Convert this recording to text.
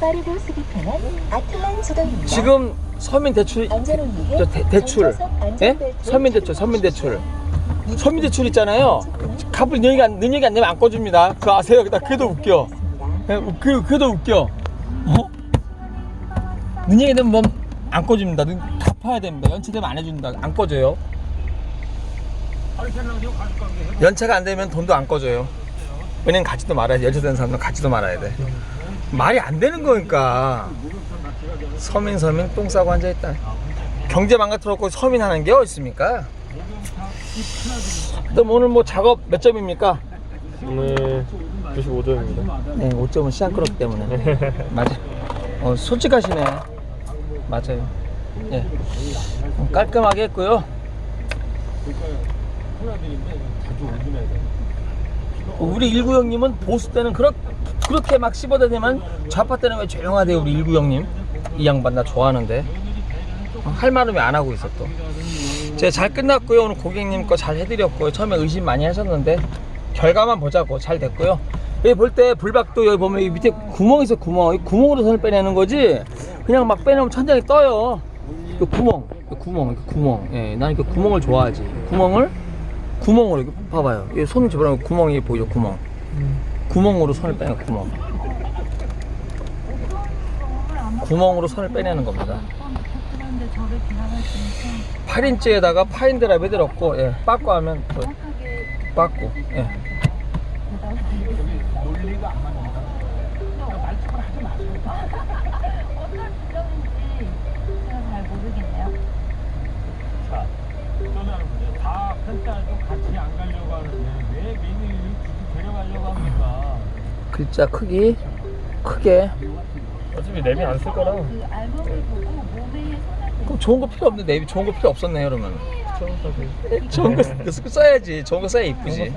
빠르고 쓰기 편한 아틀란 지도입니다. 지금 서민 대출 안전을 위해 저 대, 대출. 예? 안전벨트를 서민 대출 서민 대출. 서민 대출 있잖아요. 값을 능력이 안, 능력이 안 되면 안 꺼줍니다. 그거 아세요? 나 그게 더 웃겨. 예, 그, 그게 더 웃겨. 어? 능력이 되면 뭐안 꺼줍니다. 능- 갚아야 됩니다. 연체되면 안 해준다. 안 꺼줘요. 연체가 안 되면 돈도 안 꺼줘요 은행 가지도 말아야 돼 연체된 사람은 가지도 말아야 돼 말이 안 되는 거니까 서민 서민 똥 싸고 앉아 있다 경제 망가뜨렸고 서민 하는 게 어디 있습니까? 그럼 오늘 뭐 작업 몇 점입니까? 오늘 95점입니다. 네, 5점은 시간 끌었기 때문에 맞아. 어, 솔직하시네. 맞아요. 예. 음, 깔끔하게 했고요. 우리 일구 형님은 보수 때는 그렇, 그렇게 막 씹어대면 좌파 때는 왜 조용하대요 우리 일구 형님? 이 양반 나 좋아하는데. 어, 할 말은 왜 안 하고 있어 또? 제가 잘 끝났고요. 오늘 고객님 거 잘 해드렸고요. 처음에 의심 많이 하셨는데 결과만 보자고. 잘 됐고요. 여기 볼 때 불박도 여기 보면 여기 밑에 구멍 있어 구멍. 이 구멍으로 선을 빼내는 거지? 그냥 막 빼놓으면 천장이 떠요. 이 구멍 이 구멍 이 구멍. 예, 나는 그 구멍을 좋아하지. 구멍을 구멍으로 이렇게 봐봐요. 이 손을 집어넣으면 구멍이 보이죠 구멍? 구멍으로 손을 빼는 구멍. 구멍으로 손을 빼내는 겁니다. 8인치에다가 파인드랍 해드렸고 예, 빠꾸 하면 또 빠꾸 예. 자, 저는 다 펜타도 같이 안 가려고 하는데 왜 매니를 굳이 데려가려고 합니까? 글자 크기? 크게? 어차피 내비 안 쓸 거라. 그 보고 몸에 그럼 좋은 거 필요 없네. 내비 좋은 거 필요 없었네 그러면. 좋은 거 써야지. 좋은 거 써야 이쁘지